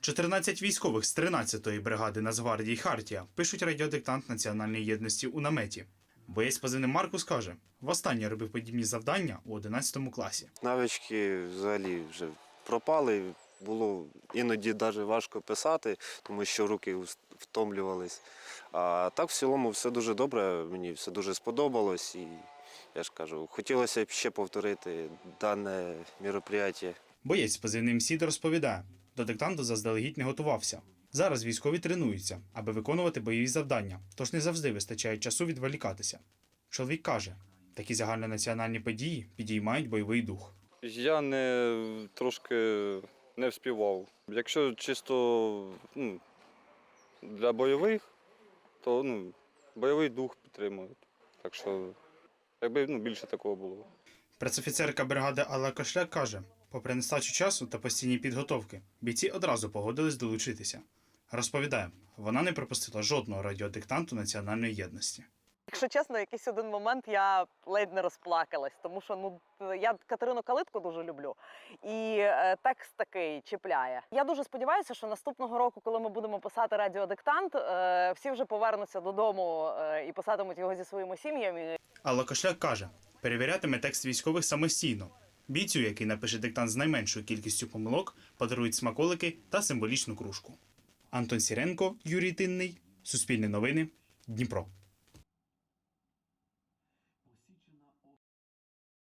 14 військових з 13-ї бригади Нацгвардії Хартія пишуть радіодиктант національної єдності у наметі. Боєць позивним Маркус каже, востаннє робив подібні завдання у 11 класі. Навички взагалі вже пропали. Було іноді навіть важко писати, тому що руки втомлювались. А так в цілому все дуже добре, мені все дуже сподобалось. І я ж кажу, хотілося б ще повторити дане мероприятие. Боєць з позивним Сід розповідає, до диктанту заздалегідь не готувався. Зараз військові тренуються, аби виконувати бойові завдання, тож не завжди вистачає часу відволікатися. Чоловік каже, такі загальнонаціональні події підіймають бойовий дух. Я не трошки не вспівав. Якщо чисто ну, для бойових, то ну, бойовий дух підтримують. Так що, якби ну, більше такого було. Прецофіцерка бригади Алла Кошляк каже, попри нестачу часу та постійні підготовки, бійці одразу погодились долучитися. Розповідає, вона не пропустила жодного радіодиктанту національної єдності. Якщо чесно, якийсь один момент я ледь не розплакалась, тому що ну я Катерину Калитку дуже люблю, і е, текст такий чіпляє. Я дуже сподіваюся, що наступного року, коли ми будемо писати радіодиктант, е, всі вже повернуться додому е, і писатимуть його зі своїми сім'ями. Алла Кошляк каже, перевірятиме текст військових самостійно. Бійцю, який напише диктант з найменшою кількістю помилок, подарують смаколики та символічну кружку. Антон Сіренко, Юрій Тинний, Суспільне новини, Дніпро.